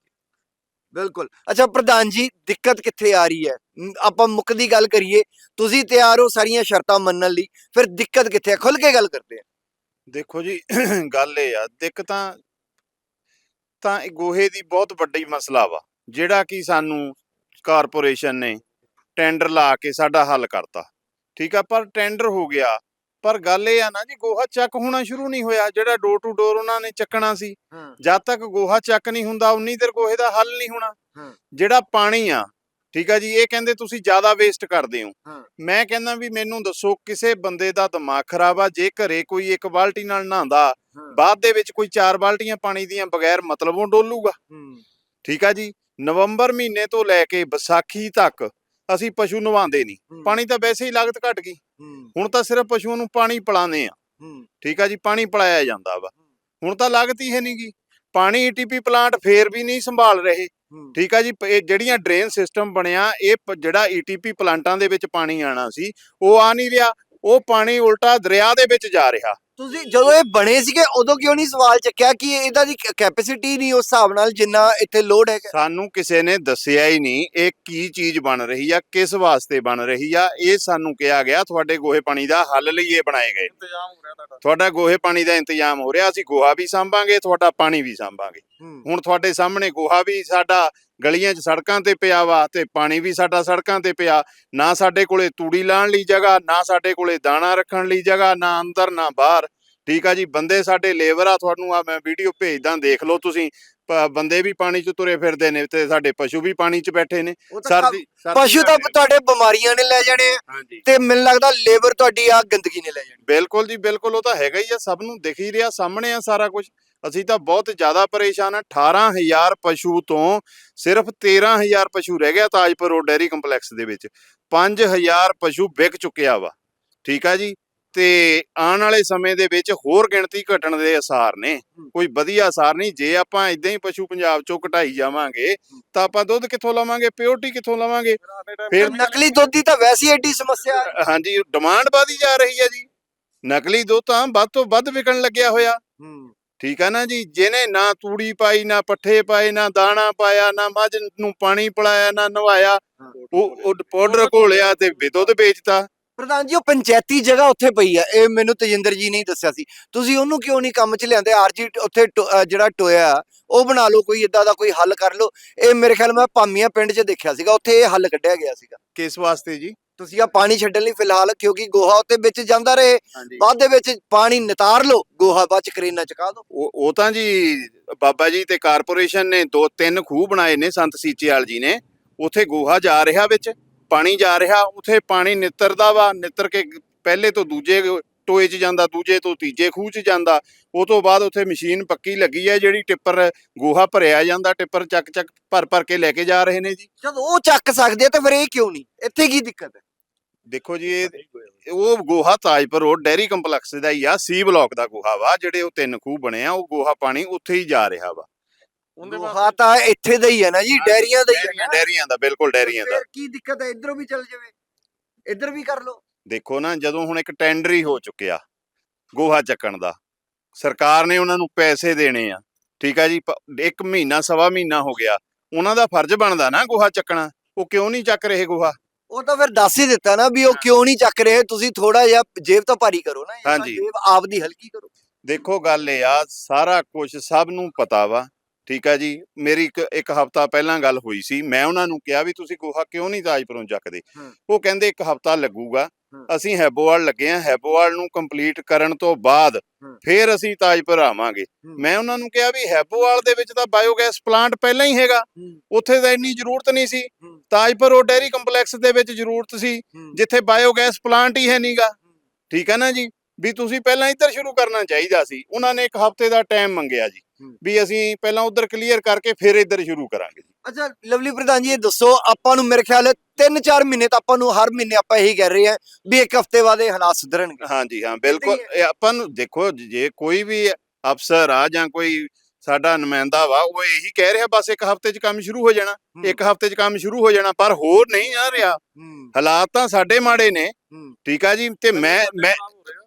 ਬਿਲਕੁਲ। ਅੱਛਾ ਪ੍ਰਧਾਨ ਜੀ ਦਿੱਕਤ ਕਿੱਥੇ ਆ ਰਹੀ ਹੈ? ਆਪਾਂ ਮੁੱਕ ਦੀ ਗੱਲ ਕਰੀਏ ਤੁਸੀਂ ਤਿਆਰ ਹੋ ਸਾਰੀਆਂ ਸ਼ਰਤਾਂ ਮੰਨਣ ਲਈ ਫਿਰ ਦਿੱਕਤ ਕਿੱਥੇ ਹੈ ਖੁੱਲ ਕੇ ਗੱਲ ਕਰਦੇ ਆ। ਦੇਖੋ ਜੀ ਗੱਲ ਇਹ ਆ ਦਿੱਕਤਾਂ ਤਾਂ ਇਹ ਗੋਹੇ ਦੀ ਬਹੁਤ ਵੱਡੀ ਮਸਲਾ ਵਾ ਜਿਹੜਾ ਕਿ ਸਾਨੂੰ ਕਾਰਪੋਰੇਸ਼ਨ ਨੇ ਟੈਂਡਰ ਲਾ ਕੇ ਸਾਡਾ ਹੱਲ ਕਰਤਾ ਠੀਕ ਆ ਪਰ ਟੈਂਡਰ ਹੋ ਗਿਆ ਪਰ ਗੱਲ ਇਹ ਆ ਨਾ ਜੀ ਗੋਹਾ ਚੱਕ ਹੋਣਾ ਸ਼ੁਰੂ ਨਹੀਂ ਹੋਇਆ ਜਿਹੜਾ ਡੋਰ ਟੂ ਡੋਰ ਉਹਨਾਂ ਨੇ ਚੱਕਣਾ ਸੀ ਜਦ ਤੱਕ ਗੋਹਾ ਚੱਕ ਨਹੀਂ ਹੁੰਦਾ ਉਨੀ ਦੇਰ ਗੋਹੇ ਦਾ ਹੱਲ ਨਹੀਂ ਹੋਣਾ। ਜਿਹੜਾ ਪਾਣੀ ਆ ਠੀਕ ਆ ਜੀ ਇਹ ਕਹਿੰਦੇ ਤੁਸੀਂ ਜ਼ਿਆਦਾ ਵੇਸਟ ਕਰਦੇ ਹੋ। ਮੈਂ ਕਹਿੰਦਾ ਵੀ ਮੈਨੂੰ ਦੱਸੋ ਕਿਸੇ ਬੰਦੇ ਦਾ ਦਿਮਾਗ ਖਰਾਬ ਆ ਜੇ ਘਰੇ ਕੋਈ ਇੱਕ ਬਾਲਟੀ ਨਾਲ ਨਹਾਉਂਦਾ। ਬਾਅਦ ਦੇ ਵਿੱਚ ਕੋਈ ਚਾਰ ਬਾਲਟੀਆਂ ਪਾਣੀ ਦੀਆਂ ਬਗੈਰ ਮਤਲਬੋਂ ਡੋਲੂਗਾ। ਹੂੰ। ਠੀਕ ਆ ਜੀ? ਨਵੰਬਰ ਮਹੀਨੇ ਤੋਂ ਲੈ ਕੇ ਵਿਸਾਖੀ ਤੱਕ ਅਸੀਂ ਪਸ਼ੂ ਨਵਾਉਂਦੇ ਨਹੀਂ। ਪਾਣੀ ਤਾਂ ਵੈਸੇ ਹੀ ਲਾਗਤ ਘਟ ਗਈ। ਹੁਣ ਤਾਂ ਸਿਰਫ ਪਸ਼ੂਆਂ ਨੂੰ ਪਾਣੀ ਪਿਲਾਉਂਦੇ ਆ ਹੂੰ। ਠੀਕ ਆ ਜੀ? ਪਾਣੀ ਪਿਲਾਇਆ ਜਾਂਦਾ ਵਾ। ਹੁਣ ਤਾਂ ਲਾਗਤ ਹੀ ਹੈ ਨਹੀਂਗੀ ਪਾਣੀ ਈਟੀਪੀ ਪਲਾਂਟ ਫੇਰ ਵੀ ਨਹੀਂ ਸੰਭਾਲ ਰਹੇ। ਠੀਕ ਆ ਜੀ? ਇਹ ਜਿਹੜੀਆਂ ਡਰੇਨ ਸਿਸਟਮ ਬਣਿਆ ਇਹ ਜਿਹੜਾ ਈਟੀਪੀ ਪਲਾਂਟਾਂ ਦੇ ਵਿੱਚ ਪਾਣੀ ਆਣਾ ਸੀ ਉਹ ਆ ਨਹੀਂ ਰਿਹਾ। ਉਹ ਪਾਣੀ ਉਲਟਾ ਦਰਿਆ ਦੇ ਵਿੱਚ ਜਾ ਰਿਹਾ। ਤੁਸੀਂ ਜਦੋਂ ਇਹ ਬਣੇ ਸੀਗੇ ਉਦੋਂ ਕਿਉਂ ਨਹੀਂ ਸਵਾਲ ਚੱਕਿਆ ਕਿ ਇਹਦਾ ਦੀ ਕੈਪੈਸਿਟੀ ਨਹੀਂ ਉਸ ਹਿਸਾਬ ਨਾਲ ਜਿੰਨਾ ਇੱਥੇ ਲੋਡ ਹੈਗਾ ਸਾਨੂੰ ਕਿਸੇ ਨੇ ਦੱਸਿਆ ਹੀ ਨਹੀਂ ਇਹ ਕੀ ਚੀਜ਼ ਬਣ ਰਹੀ ਆ ਕਿਸ ਵਾਸਤੇ ਬਣ ਰਹੀ ਆ ਇਹ ਸਾਨੂੰ ਕਿਹਾ ਗਿਆ ਤੁਹਾਡੇ ਗੋਹੇ ਪਾਣੀ ਦਾ ਹੱਲ ਲਈ ਇਹ ਬਣਾਏ ਗਏ। ਹੋ ਤੁਹਾਡਾ? ਗੋਹੇ ਪਾਣੀ ਦਾ ਇੰਤਜ਼ਾਮ ਹੋ ਰਿਹਾ ਅਸੀਂ ਗੋਹਾ ਵੀ ਸਾਂਭਾਂਗੇ ਤੁਹਾਡਾ ਪਾਣੀ ਵੀ ਸਾਂਭਾਂਗੇ। ਹੁਣ ਤੁਹਾਡੇ ਸਾਹਮਣੇ ਗੋਹਾ ਵੀ ਸਾਡਾ ਗਲੀਆਂ 'ਚ ਸੜਕਾਂ ਤੇ ਪਿਆ ਵਾ ਤੇ ਪਾਣੀ ਵੀ ਸਾਡਾ ਸੜਕਾਂ ਤੇ ਪਿਆ। ਨਾ ਸਾਡੇ ਕੋਲੇ ਤੂੜੀ ਲਾਉਣ ਲਈ ਜਗ੍ਹਾ ਨਾ ਸਾਡੇ ਕੋਲੇ ਦਾਣਾ ਰੱਖਣ ਲਈ ਜਗ੍ਹਾ ਨਾ ਅੰਦਰ ਨਾ ਬਾਹਰ। ਠੀਕ ਆ ਜੀ ਬੰਦੇ ਸਾਡੇ ਲੇਬਰ ਆ ਤੁਹਾਨੂੰ ਆ ਮੈਂ ਵੀਡੀਓ ਭੇਜਦਾ ਦੇਖ ਲਓ ਤੁਸੀਂ। ਬੰਦੇ ਵੀ ਪਾਣੀ 'ਚ ਤੁਰੇ ਫਿਰਦੇ ਨੇ ਤੇ ਸਾਡੇ ਪਸ਼ੂ ਵੀ ਪਾਣੀ 'ਚ ਬੈਠੇ ਨੇ। ਉਹ ਤਾਂ ਸਰਦੀ ਸਰਦੀ ਪਸ਼ੂ ਤਾਂ। ਤੁਹਾਡੇ ਬਿਮਾਰੀਆਂ ਨੇ ਲੈ ਜਾਣੇ ਆ। ਹਾਂਜੀ। ਤੇ ਮੈਨੂੰ ਲੱਗਦਾ ਲੇਬਰ ਤੁਹਾਡੀ ਆ ਗੰਦਗੀ ਨੇ ਲੈ ਜਾਣੀ। ਬਿਲਕੁਲ ਜੀ ਬਿਲਕੁਲ ਉਹ ਤਾਂ ਹੈਗਾ ਹੀ ਆ ਸਭ ਨੂੰ ਦਿਖ ਹੀ ਰਿਹਾ ਸਾਹਮਣੇ ਆ ਸਾਰਾ ਕੁਝ ਅਸੀਂ ਤਾਂ ਬਹੁਤ ਜ਼ਿਆਦਾ ਪਰੇਸ਼ਾਨ ਆ 18000 ਪਸ਼ੂ ਤੋਂ ਸਿਰਫ 13000 ਪਸ਼ੂ ਰਹਿ ਗਿਆ ਤਾਜਪੁਰ ਰੋਡ ਡੈਰੀ ਕੰਪਲੈਕਸ ਦੇ ਵਿੱਚ। 5000 ਪਸ਼ੂ ਵਿਕ ਚੁੱਕਿਆ ਵਾ ਠੀਕ ਆ ਜੀ? ਤੇ ਆਉਣ ਵਾਲੇ ਸਮੇਂ ਦੇ ਵਿੱਚ ਹੋਰ ਗਿਣਤੀ ਘਟਣ ਦੇ ਅਸਾਰ ਨੇ। ਕੋਈ ਵਧੀਆ ਅਸਾਰ ਨਹੀਂ ਜੇ ਆਪਾਂ ਇਦਾਂ ਹੀ ਪਸ਼ੂ ਪੰਜਾਬ ਚੋਂ ਘਟਾਈ ਜਾਵਾਂਗੇ ਤਾਂ ਆਪਾਂ ਦੁੱਧ ਕਿੱਥੋਂ ਲਵਾਂਗੇ ਪਿਓਰਟੀ ਕਿੱਥੋਂ ਲਵਾਂਗੇ? ਫਿਰ ਨਕਲੀ ਦੁੱਧ ਦੀ ਤਾਂ ਵੈਸੇ ਹੀ ਐਡੀ ਸਮੱਸਿਆ ਹੈ। ਹਾਂਜੀ ਡਿਮਾਂਡ ਵਧੀ ਜਾ ਰਹੀ ਹੈ ਜੀ। ਨਕਲੀ ਦੁੱਧ ਤਾਂ ਵੱਧ ਤੋਂ ਵੱਧ ਵਿਕਣ ਲੱਗਿਆ ਹੋਇਆ। ਠੀਕ ਆ ਨਾ ਜੀ? ਜਿਹਨੇ ਨਾ ਤੂੜੀ ਪਾਈ ਨਾ ਪੱਠੇ ਪਾਏ ਨਾ ਦਾਣਾ ਪਾਇਆ ਨਾ ਮੱਝ ਨੂੰ ਪਾਣੀ ਪਿਲਾਇਆ ਨਾ ਨਵਾਇਆ ਉਹ ਪਾਊਡਰ ਘੋਲਿਆ ਤੇ ਦੁੱਧ ਵੇਚਤਾ। ਪ੍ਰਧਾਨ ਜੀ ਉਹ ਪੰਚਾਇਤੀ ਜਗ੍ਹਾ ਉੱਥੇ ਪਈ ਆ। ਇਹ ਮੈਨੂੰ ਤਜਿੰਦਰ ਜੀ ਨੇ ਦੱਸਿਆ ਸੀ। ਤੁਸੀਂ ਉਹਨੂੰ ਕਿਉਂ ਨਹੀਂ ਕੰਮ 'ਚ ਲਿਆਂਦੇ? ਆਰਜੀ ਉੱਥੇ ਟੋ- ਜਿਹੜਾ ਟੋਇਆ ਉਹ ਬਣਾ ਲਓ ਕੋਈ ਇਦਾਂ ਦਾ ਕੋਈ ਹੱਲ ਕਰ ਲਓ। ਇਹ ਮੇਰੇ ਖਿਆਲ ਮੈਂ ਪਾਮੀਆਂ ਪਿੰਡ 'ਚ ਦੇਖਿਆ ਸੀਗਾ। ਉੱਥੇ ਇਹ ਹੱਲ ਕੱਢਿਆ ਗਿਆ ਸੀਗਾ। ਕਿਸ ਵਾਸਤੇ ਜੀ? ਤੁਸੀਂ ਆ ਪਾਣੀ ਛੱਡਣ ਲਈ ਫਿਲਹਾਲ ਕਿਉਂਕਿ ਗੋਹਾ ਉੱਤੇ ਵਿੱਚ ਜਾਂਦਾ ਰਹੇ। ਹਾਂਜੀ। ਬਾਅਦ ਦੇ ਵਿੱਚ ਪਾਣੀ ਨਿਤਾਰ ਲਓ। ਗੋਹਾ ਬਾਅਦ ਚ ਕਰੇਨਾ ਚਕਾ ਦਿਓ। ਉਹ ਉਹ ਤਾਂ ਜੀ ਬਾਬਾ ਜੀ ਤੇ ਕਾਰਪੋਰੇਸ਼ਨ ਨੇ ਦੋ ਤਿੰਨ ਖੂਹ ਬਣਾਏ ਨੇ ਸੰਤ ਸੀਚੇਵਾਲ ਜੀ ਨੇ। ਉਥੇ ਗੋਹਾ ਜਾ ਰਿਹਾ ਵਿੱਚ। ਪਾਣੀ ਜਾ ਰਿਹਾ ਉਥੇ ਪਾਣੀ ਨਿੱਤਰਦਾ ਵਾ ਨਿੱਤਰ ਕੇ ਪਹਿਲੇ ਤੋਂ ਦੂਜੇ ਟੋਏ 'ਚ ਜਾਂਦਾ ਦੂਜੇ ਤੋਂ ਤੀਜੇ ਖੂਹ 'ਚ ਜਾਂਦਾ। ਉਹ ਤੋਂ ਬਾਅਦ ਉਥੇ ਮਸ਼ੀਨ ਪੱਕੀ ਲੱਗੀ ਹੈ ਜਿਹੜੀ ਟਿੱਪਰ ਗੋਹਾ ਭਰਿਆ ਜਾਂਦਾ ਟਿੱਪਰ ਚੱਕ ਚੱਕ ਭਰ ਭਰ ਕੇ ਲੈ ਕੇ ਜਾ ਰਹੇ ਨੇ ਜੀ। ਜਦੋਂ ਉਹ ਚੱਕ ਸਕਦੇ ਆ ਤਾਂ ਫਿਰ ਇਹ ਕਿਉਂ ਨਹੀਂ? ਇੱਥੇ ਕੀ ਦਿੱਕਤ ਹੈ? ਦੇਖੋ ਜੀ ਇਹ ਉਹ ਗੋਹਾ ਤਾਜਪੁਰ ਰੋਡ ਡੈਰੀ ਕੰਪਲੈਕਸ ਦਾ ਹੀ ਆ ਸੀ ਬਲਾਕ ਦਾ ਗੋਹਾ ਵਾ ਜਿਹੜੇ ਉਹ ਤਿੰਨ ਖੂਹ ਬਣੇ ਆ ਉਹ ਗੋਹਾ ਪਾਣੀ ਉੱਥੇ ਹੀ ਜਾ ਰਿਹਾ ਵਾ। ਉਹਦੇ ਗੋਹਾ ਤਾਂ ਇੱਥੇ ਦਾ ਹੀ ਹੈ ਨਾ ਜੀ ਡੈਰੀਆਂ ਦਾ ਹੀ ਹੈ ਡੈਰੀਆਂ ਨਾ। ਡੈਰੀਆਂ ਦਾ ਬਿਲਕੁਲ ਡੈਰੀਆਂ ਦਾ। ਫਿਰ ਕੀ ਦਿੱਕਤ ਹੈ? ਇੱਧਰੋਂ ਵੀ ਚੱਲ ਜਾਵੇ। ਇੱਧਰ ਵੀ ਕਰ ਲਓ। ਦੇਖੋ ਨਾ ਜਦੋਂ ਹੁਣ ਇੱਕ ਟੈਂਡਰ ਹੀ ਹੋ ਚੁੱਕਿਆ ਗੋਹਾ ਚੱਕਣ ਦਾ ਸਰਕਾਰ ਨੇ ਉਹਨਾਂ ਨੂੰ ਪੈਸੇ ਦੇਣੇ ਆ ਠੀਕ ਆ ਜੀ ਪ- ਇੱਕ ਮਹੀਨਾ ਸਵਾ ਮਹੀਨਾ ਹੋ ਗਿਆ ਉਹਨਾਂ ਦਾ ਫਰਜ਼ ਬਣਦਾ ਨਾ ਗੋਹਾ ਚੱਕਣਾ ਉਹ ਕਿਉਂ ਨਹੀਂ ਚੱਕ ਰਹੇ ਗੋਹਾ? ਉਹ ਤਾਂ ਫਿਰ ਦੱਸ ਹੀ ਦਿੱਤਾ ਨਾ ਵੀ ਉਹ ਕਿਉਂ ਨਹੀਂ ਚੱਕ ਰਹੇ ਤੁਸੀਂ ਥੋੜਾ ਜਿਹਾ ਜੇਬ ਤਾਂ ਭਾਰੀ ਕਰੋ ਨਾ ਇਹ ਤਾਂ ਹਾਂਜੀ। ਜੇਬ ਆਪਦੀ ਹਲਕੀ ਕਰੋ। ਦੇਖੋ ਗੱਲ ਇਹ ਆ ਸਾਰਾ ਕੁਝ ਸਭ ਨੂੰ ਪਤਾ ਵਾ ਠੀਕ ਆ ਜੀ? ਮੇਰੀ ਇੱਕ ਇੱਕ ਹਫਤਾ ਪਹਿਲਾਂ ਗੱਲ ਹੋਈ ਸੀ। ਮੈਂ ਉਹਨਾਂ ਨੂੰ ਕਿਹਾ ਵੀ ਤੁਸੀਂ ਗੋਹਾ ਕਿਉਂ ਨਹੀਂ ਤਾਜਪੁਰੋਂ ਚੱਕਦੇ? ਹੂੰ। ਉਹ ਕਹਿੰਦੇ ਇੱਕ ਹਫਤਾ ਲੱਗੂਗਾ। ਹੂੰ। ਅਸੀਂ ਹੈਬੋਵਾਲ ਲੱਗੇ ਆ। ਹੈਬੋਵਾਲ ਨੂੰ ਕੰਪਲੀਟ ਕਰਨ ਤੋਂ ਬਾਅਦ ਹੂੰ। ਫਿਰ ਅਸੀਂ ਤਾਜਪੁਰ ਆਵਾਂਗੇ। ਹੂੰ। ਮੈਂ ਉਹਨਾਂ ਨੂੰ ਕਿਹਾ ਵੀ ਹੈਬੋਵਾਲ ਦੇ ਵਿੱਚ ਤਾਂ ਬਾਇਓਗੈਸ ਪਲਾਂਟ ਪਹਿਲਾਂ ਹੀ ਹੈਗਾ। ਉੱਥੇ ਤਾਂ ਇੰਨੀ ਜ਼ਰੂਰਤ ਨਹੀਂ ਸੀ। ਹੂੰ। ਤਾਜਪੁਰ ਉਹ ਡੈਰੀ ਕੰਪਲੈਕਸ ਦੇ ਵਿੱਚ ਜ਼ਰੂਰਤ ਸੀ ਜਿੱਥੇ ਬਾਇਓਗੈਸ ਪਲਾਂਟ ਹੀ ਹੈ ਨਹੀਂਗਾ ਠੀਕ ਹੈ ਨਾ ਜੀ? ਵੀ ਤੁਸੀਂ ਪਹਿਲਾਂ ਇੱਧਰ ਸ਼ੁਰੂ ਕਰਨਾ ਚਾਹੀਦਾ ਸੀ। ਉਹਨਾਂ ਨੇ ਇੱਕ ਹਫ਼ਤੇ ਦਾ ਟਾਈਮ ਮੰਗਿਆ ਜੀ। ਹੂੰ। ਵੀ ਅਸੀਂ ਪਹਿਲਾਂ ਉੱਧਰ ਕਲੀਅਰ ਕਰਕੇ ਫਿਰ ਇੱਧਰ ਸ਼ੁਰੂ ਕਰਾਂਗੇ ਜੀ। ਅੱਛਾ ਲਵਲੀ ਪ੍ਰਧਾਨ ਜੀ ਇਹ ਦੱਸੋ ਆਪਾਂ ਨੂੰ ਮੇਰੇ ਖਿਆਲ 3-4 ਮਹੀਨੇ ਤਾਂ ਆਪਾਂ ਨੂੰ ਹਰ ਮਹੀਨੇ ਆਪਾਂ ਇਹੀ ਕਹਿ ਰਹੇ ਹਾਂ ਵੀ ਇੱਕ ਹਫ਼ਤੇ ਬਾਅਦ ਇਹ ਹਾਲਾਤ ਸੁਧਰਨਗੇ। ਹਾਂਜੀ ਹਾਂ ਬਿਲਕੁਲ। ਆਪਾਂ ਨੂੰ ਦੇਖੋ ਜੇ ਕੋਈ ਵੀ ਅਫਸਰ ਆ ਜਾਂ ਕੋਈ ਸਾਡਾ ਨੁਮਾਇੰਦਾ ਵਾ ਉਹ ਇਹੀ ਕਹਿ ਰਿਹਾ ਬਸ ਇੱਕ ਹਫ਼ਤੇ 'ਚ ਕੰਮ ਸ਼ੁਰੂ ਹੋ ਜਾਣਾ। ਇੱਕ ਹਫ਼ਤੇ 'ਚ ਕੰਮ ਸ਼ੁਰੂ ਹੋ ਜਾਣਾ ਪਰ ਹੋਰ ਨਹੀਂ ਆ ਰਿਹਾ। ਹਾਲਾਤ ਤਾਂ ਸਾਡੇ ਮਾੜੇ ਨੇ। ਠੀਕ ਆ ਜੀ ਤੇ ਮੈਂ ਮੈਂ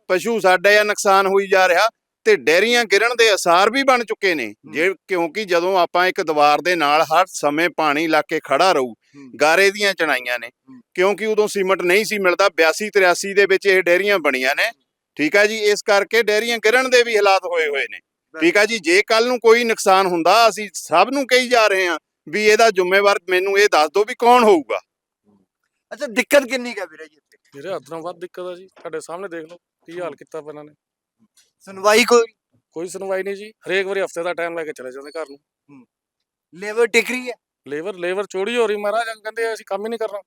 ਪਸ਼ੂ ਸਾਡਾ ਆ ਨੁਕਸਾਨ ਹੋਈ ਜਾ ਰਿਹਾ। ਤੇ ਡੈਰੀਆਂ ਗਿਰਨ ਦੇ ਅਸਾਰ ਵੀ ਬਣ ਚੁੱਕੇ ਨੇ। ਜੇ ਕਿਉਂਕਿ ਜਦੋਂ ਆਪਾਂ ਇੱਕ ਦੀਵਾਰ ਦੇ ਨਾਲ ਹਰ ਸਮੇਂ ਪਾਣੀ ਲਾ ਕੇ ਖੜਾ ਰਹੂ ਗਾਰੇ ਦੀਆਂ ਚਣਾਈਆਂ ਨੇ। ਕਿਉਂਕਿ ਉਦੋਂ ਸੀਮਟ ਨਹੀਂ ਸੀ ਮਿਲਦਾ 82 83 ਦੇ ਵਿੱਚ ਇਹ ਡੈਰੀਆਂ ਬਣੀਆਂ ਨੇ। ਠੀਕ ਆ ਜੀ? ਇਸ ਕਰਕੇ ਡੈਰੀਆਂ ਗਿਰਨ ਦੇ ਵੀ ਹਾਲਾਤ ਹੋਏ ਹੋਏ ਨੇ। ਠੀਕ ਆ ਜੀ? ਜੇ ਕੱਲ ਨੂੰ ਕੋਈ ਨੁਕਸਾਨ ਹੁੰਦਾ ਅਸੀਂ ਸਭ ਨੂੰ ਕਹੀ ਜਾ ਰਹੇ ਹਾਂ ਵੀ ਇਹਦਾ ਜ਼ਿੰਮੇਵਾਰ ਮੈਨੂੰ ਇਹ ਦੱਸ ਦਿਓ ਵੀ ਕੌਣ ਹੋਊਗਾ। ਅੱਛਾ ਦਿੱਕਤ ਕਿੰਨੀ ਕੁ ਹੈ ਵੀਰੇ ਜੀ ਇੱਥੇ? ਹੱਥ ਨਾਲ ਵੱਧ ਦਿੱਕਤ ਆ ਜੀ। ਤੁਹਾਡੇ ਸਾਹਮਣੇ ਦੇਖ ਲਓ ਕੀ ਹਾਲ ਕੀਤਾ ਇਹਨਾਂ ਨੇ। ਸੁਣਵਾਈ ਕੋਈ? ਕੋਈ ਸੁਣਵਾਈ ਨਹੀਂ ਜੀ। ਹਰੇਕ ਵਾਰੀ ਹਫ਼ਤੇ ਦਾ ਟਾਈਮ ਲੈ ਕੇ ਚਲੇ ਜਾਂਦੇ ਘਰ ਨੂੰ। ਲੇਬਰ ਟਿਕ ਰਹੀ ਹੈ? ਲੇਬਰ ਲੇਬਰ ਚੋਰੀ ਹੋ ਰਹੀ। ਮਹਾਰਾਜ ਕਹਿੰਦੇ ਅਸੀਂ ਕੰਮ ਹੀ ਨਹੀਂ ਕਰਨਾ।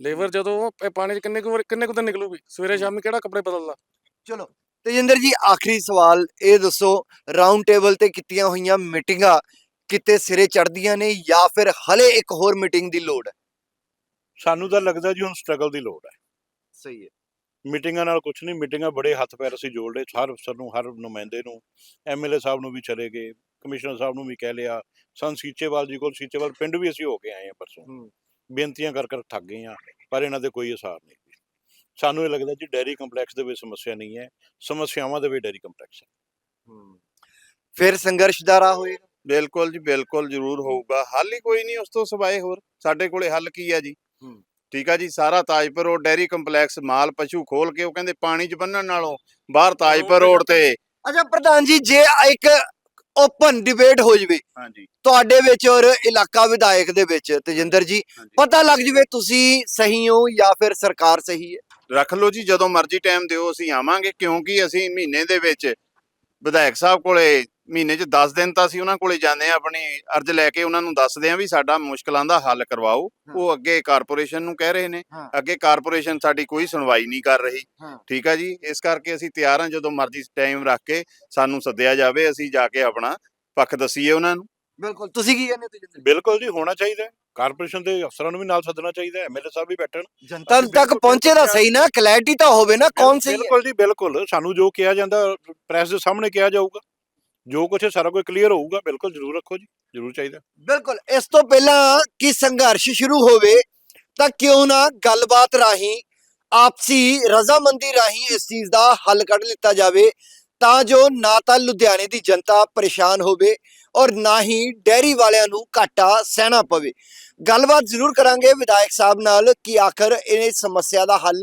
ਲੇਬਰ ਜਦੋਂ ਇਹ ਪਾਣੀ 'ਚ ਕਿੰਨੇ ਕੁ ਵਾਰ- ਕਿੰਨੇ ਕੁ ਦਿਨ ਨਿਕਲੂਗੀ? ਸਵੇਰੇ ਸ਼ਾਮੀ ਕਿਹੜਾ ਕੱਪੜੇ ਬਦਲਦਾ? ਚਲੋ। ਤੇਜਿੰਦਰ ਜੀ ਆਖਰੀ ਸਵਾਲ ਇਹ ਦੱਸੋ ਰਾਉਂਡ ਟੇਬਲ ਤੇ ਕੀਤੀਆਂ ਹੋਈਆਂ ਮੀਟਿੰਗਾਂ ਕਿਤੇ ਸਿਰੇ ਚੜਦੀਆਂ ਨੇ ਜਾਂ ਫਿਰ ਹਲੇ ਇੱਕ ਹੋਰ ਮੀਟਿੰਗ ਦੀ ਲੋੜ ਹੈ? ਸਾਨੂੰ ਤਾਂ ਲੱਗਦਾ ਜੀ ਹੁਣ ਸਟਰਗਲ ਦੀ ਲੋੜ ਹੈ। ਸਹੀ ਹੈ। ਮੀਟਿੰਗਾਂ ਨਾਲ ਕੁਝ ਨਹੀਂ ਮੀਟਿੰਗਾਂ ਬੜੇ ਹੱਥ ਪੈਰ ਅਸੀਂ ਜੋੜ ਲਏ ਹਰ ਅਫਸਰ ਨੂੰ ਹਰ ਨੁਮਾਇੰਦੇ ਨੂੰ ਐਮਐਲਏ ਸਾਹਿਬ ਨੂੰ ਵੀ ਚਲੇ ਗਏ ਕਮਿਸ਼ਨਰ ਸਾਹਿਬ ਨੂੰ ਵੀ ਕਹਿ ਲਿਆ ਸੰ ਸੀਚੇਵਾਲ ਜੀ ਕੋਲ ਸੀਚੇਵਾਲ ਪਿੰਡ ਵੀ ਅਸੀਂ ਹੋ ਕੇ ਆਏ ਹਾਂ ਪਰਸੋਂ। ਹੂੰ। ਬੇਨਤੀਆਂ ਕਰ ਕਰ ਥੱਕ ਗਏ ਹਾਂ ਪਰ ਇਹਨਾਂ ਦੇ ਕੋਈ ਅਸਾਰ ਨਹੀਂ ਸਾਨੂੰ ਇਹ ਲੱਗਦਾ ਜੀ ਡੈਰੀ ਕੰਪਲੈਕਸ ਦੇ ਵਿੱਚ ਸਮੱਸਿਆ ਨਹੀਂ ਹੈ ਸਮੱਸਿਆਵਾਂ ਦੇ ਵਿੱਚ ਡੈਰੀ ਕੰਪਲੈਕਸ ਹੈ। ਫਿਰ ਸੰਘਰਸ਼ ਦਾ ਰਾਹ ਹੋਏਗਾ? ਬਿਲਕੁਲ ਜੀ ਬਿਲਕੁਲ ਜ਼ਰੂਰ ਹੋਊਗਾ। ਹੱਲ ਹੀ ਕੋਈ ਨਹੀਂ ਉਸ ਤੋਂ ਸਿਵਾਏ ਹੋਰ। ਸਾਡੇ ਕੋਲੇ ਹੱਲ ਕੀ ਆ ਜੀ? ਹੂੰ। ਠੀਕ ਆ ਜੀ ਸਾਰਾ ਤਾਜਪੁਰ ਰੋਡ ਡੈਰੀ ਕੰਪਲੈਕਸ ਮਾਲ ਪਸ਼ੂ ਖੋਲ ਕੇ ਉਹ ਕਹਿੰਦੇ ਪਾਣੀ 'ਚ ਬੰਨਣ ਨਾਲੋਂ ਬਾਹਰ ਤਾਜਪੁਰ ਰੋਡ ਤੇ। ਅੱਛਾ ਪ੍ਰਧਾਨ ਜੀ ਜੇ ਇੱਕ ਓਪਨ ਡਿਬੇਟ ਹੋ ਜਵੇ ਹਾਂਜੀ ਤੁਹਾਡੇ ਵਿੱਚ ਔਰ ਇਲਾਕਾ ਵਿਧਾਇਕ ਦੇ ਵਿੱਚ ਤੇਜਿੰਦਰ ਜੀ। ਪਤਾ ਲੱਗ ਜਵੇ ਤੁਸੀਂ ਸਹੀ ਹੋ ਜਾਂ ਫਿਰ ਸਰਕਾਰ ਸਹੀ ਹੈ? ਰੱਖ ਲਓ ਜੀ ਜਦੋਂ ਮਰਜ਼ੀ ਟਾਈਮ ਦਿਓ ਅਸੀਂ ਆਵਾਂਗੇ ਕਿਉਂਕਿ ਅਸੀਂ ਮਹੀਨੇ ਦੇ ਵਿੱਚ ਵਿਧਾਇਕ ਸਾਹਿਬ ਕੋਲੇ ਮਹੀਨੇ 'ਚ 10 ਦਿਨ ਤਾਂ ਅਸੀਂ ਉਹਨਾਂ ਕੋਲੇ ਜਾਂਦੇ ਆ ਆਪਣੀ ਅਰਜ਼ ਲੈ ਕੇ ਉਹਨਾਂ ਨੂੰ ਦੱਸਦੇ ਆ ਵੀ ਸਾਡਾ ਮੁਸ਼ਕਲਾਂ ਦਾ ਹੱਲ ਕਰਵਾਓ। ਉਹ ਅੱਗੇ ਕਾਰਪੋਰੇਸ਼ਨ ਨੂੰ ਕਹਿ ਰਹੇ ਨੇ। ਅੱਗੇ ਕਾਰਪੋਰੇਸ਼ਨ ਸਾਡੀ ਕੋਈ ਸੁਣਵਾਈ ਨਹੀਂ ਕਰ ਰਹੀ। ਠੀਕ ਆ ਜੀ? ਇਸ ਕਰਕੇ ਅਸੀਂ ਤਿਆਰ ਹਾਂ ਜਦੋਂ ਮਰਜ਼ੀ ਟਾਈਮ ਰੱਖ ਕੇ ਸਾਨੂੰ ਸੱਦਿਆ ਜਾਵੇ ਅਸੀਂ ਜਾ ਕੇ ਆਪਣਾ ਪੱਖ ਦਸੀਏ ਉਹਨਾਂ ਨੂੰ। ਬਿਲਕੁਲ ਤੁਸੀਂ ਕੀ ਕਹਿੰਦੇ ਹੋ ਬਿਲਕੁਲ ਜੀ ਹੋਣਾ ਚਾਹੀਦਾ। ਕਾਰਪੋਰੇਸ਼ਨ ਦੇ ਅਫਸਰਾਂ ਨੂੰ ਵੀ ਨਾਲ ਸੱਦਣਾ ਚਾਹੀਦਾ ਹੈ ਐਮਐਲਏ ਸਾਹਿਬ ਵੀ ਬੈਠਣ। ਜਨਤਾ ਤੱਕ ਪਹੁੰਚੇ ਤਾਂ ਸਹੀ ਨਾ ਕਲੈਰਿਟੀ ਤਾਂ ਹੋਵੇ ਨਾ ਕੌਣ ਸਹੀ ਬਿਲਕੁਲ ਜੀ ਬਿਲਕੁਲ। ਸਾਨੂੰ ਜੋ ਕਿਹਾ ਜਾਂਦਾ ਪ੍ਰੈਸ ਦੇ ਸਾਹਮਣੇ ਕਿਹਾ ਜਾਊਗਾ। ਜੋ ਕੁਝ ਸਾਰਾ ਕੁਝ ਕਲੀਅਰ ਹੋਊਗਾ। ਬਿਲਕੁਲ ਜ਼ਰੂਰ ਰੱਖੋ ਜੀ, ਜ਼ਰੂਰ ਚਾਹੀਦਾ। ਬਿਲਕੁਲ, ਇਸ ਤੋਂ ਪਹਿਲਾਂ ਕਿ ਸੰਘਰਸ਼ ਸ਼ੁਰੂ ਹੋਵੇ, ਤਾਂ ਕਿਉਂ ਨਾ ਗੱਲਬਾਤ ਰਾਹੀਂ, ਆਪਸੀ ਰਜ਼ਾਮੰਦੀ ਰਾਹੀਂ ਇਸ ਚੀਜ਼ ਦਾ ਹੱਲ ਕੱਢ ਲਿੱਤਾ ਜਾਵੇ, ਤਾਂ ਜੋ ਨਾ ਤਾਂ ਲੁਧਿਆਣੇ ਦੀ ਜਨਤਾ ਪਰੇਸ਼ਾਨ ਹੋਵੇ ਔਰ ਨਾ ਹੀ ਡੈਰੀ ਵਾਲਿਆਂ ਨੂੰ ਘਾਟਾ ਸਹਿਣਾ ਪਵੇ। ਗੱਲਬਾਤ ਜ਼ਰੂਰ ਕਰਾਂਗੇ ਵਿਧਾਇਕ ਸਾਹਿਬ ਨਾਲ ਕਿ ਆਖਰ ਇਹ ਸਮੱਸਿਆ ਦਾ ਹੱਲ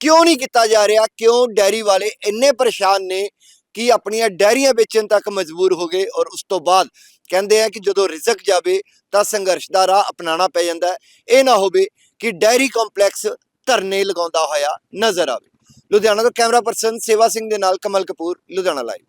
ਕਿਉਂ ਨਹੀਂ ਕੀਤਾ ਜਾ ਰਿਹਾ, ਕਿਉਂ ਡੈਰੀ ਵਾਲੇ ਇੰਨੇ ਪਰੇਸ਼ਾਨ ਨੇ ਕਿ ਆਪਣੀਆਂ ਡੈਰੀਆਂ ਵੇਚਣ ਤੱਕ ਮਜਬੂਰ ਹੋ ਗਏ ਔਰ ਉਸ ਤੋਂ ਬਾਅਦ ਕਹਿੰਦੇ ਆ ਕਿ ਜਦੋਂ ਰਿਜ਼ਕ ਜਾਵੇ ਤਾਂ ਸੰਘਰਸ਼ ਦਾ ਰਾਹ ਅਪਣਾਉਣਾ ਪੈ ਜਾਂਦਾ ਇਹ ਨਾ ਹੋਵੇ ਕਿ ਡੈਰੀ ਕੰਪਲੈਕਸ ਧਰਨੇ ਲਗਾਉਂਦਾ ਹੋਇਆ ਨਜ਼ਰ ਆਵੇ। ਲੁਧਿਆਣਾ ਤੋਂ ਕੈਮਰਾ ਪਰਸਨ ਸੇਵਾ ਸਿੰਘ ਦੇ ਨਾਲ ਕਮਲ ਕਪੂਰ, ਲੁਧਿਆਣਾ ਲਾਈਵ